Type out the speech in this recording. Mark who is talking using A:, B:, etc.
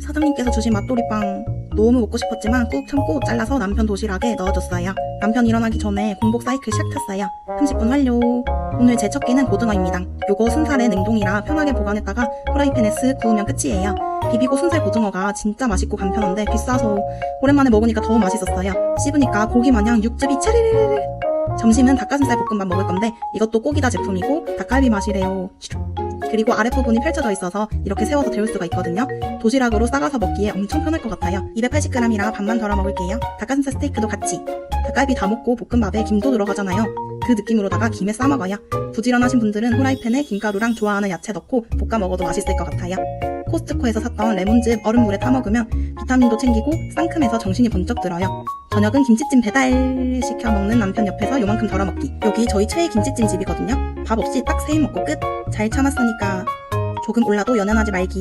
A: 사장님께서 주신 맛돌이빵 너무 먹고 싶었지만 꾹 참고 잘라서 남편 도시락에 넣어줬어요. 남편 일어나기 전에 공복 사이클 시작했어요. 30분 완료. 오늘 제첫 끼는 고등어입니다. 요거 순살에 냉동이라 편하게 보관했다가 프라이팬에 쓱 구우면 끝이에요. 비비고 순살 고등어가 진짜 맛있고 간편한데 비싸서 오랜만에 먹으니까 더 맛있었어요. 씹으니까 고기 마냥 육즙이 차리르르르. 점심은 닭가슴살 볶음밥 먹을 건데 이것도 꼬기다 제품이고 닭갈비 맛이래요. 그리고 아랫부분이 펼쳐져 있어서 이렇게 세워서 데울 수가 있거든요. 도시락으로 싸가서 먹기에 엄청 편할 것 같아요. 280g이라 반만 덜어 먹을게요. 닭가슴살 스테이크도 같이. 닭갈비 다 먹고 볶음밥에 김도 들어가잖아요. 그 느낌으로다가 김에 싸 먹어요. 부지런하신 분들은 후라이팬에 김가루랑 좋아하는 야채 넣고 볶아 먹어도 맛있을 것 같아요. 코스트코에서 샀던 레몬즙 얼음물에 타 먹으면 비타민도 챙기고 상큼해서 정신이 번쩍 들어요. 저녁은 김치찜 배달 시켜 먹는 남편 옆에서 요만큼 덜어 먹기. 여기 저희 최애 김치찜 집이거든요. 밥 없이 딱 세 입 먹고 끝. 잘 참았으니까 조금 올라도 연연하지 말기.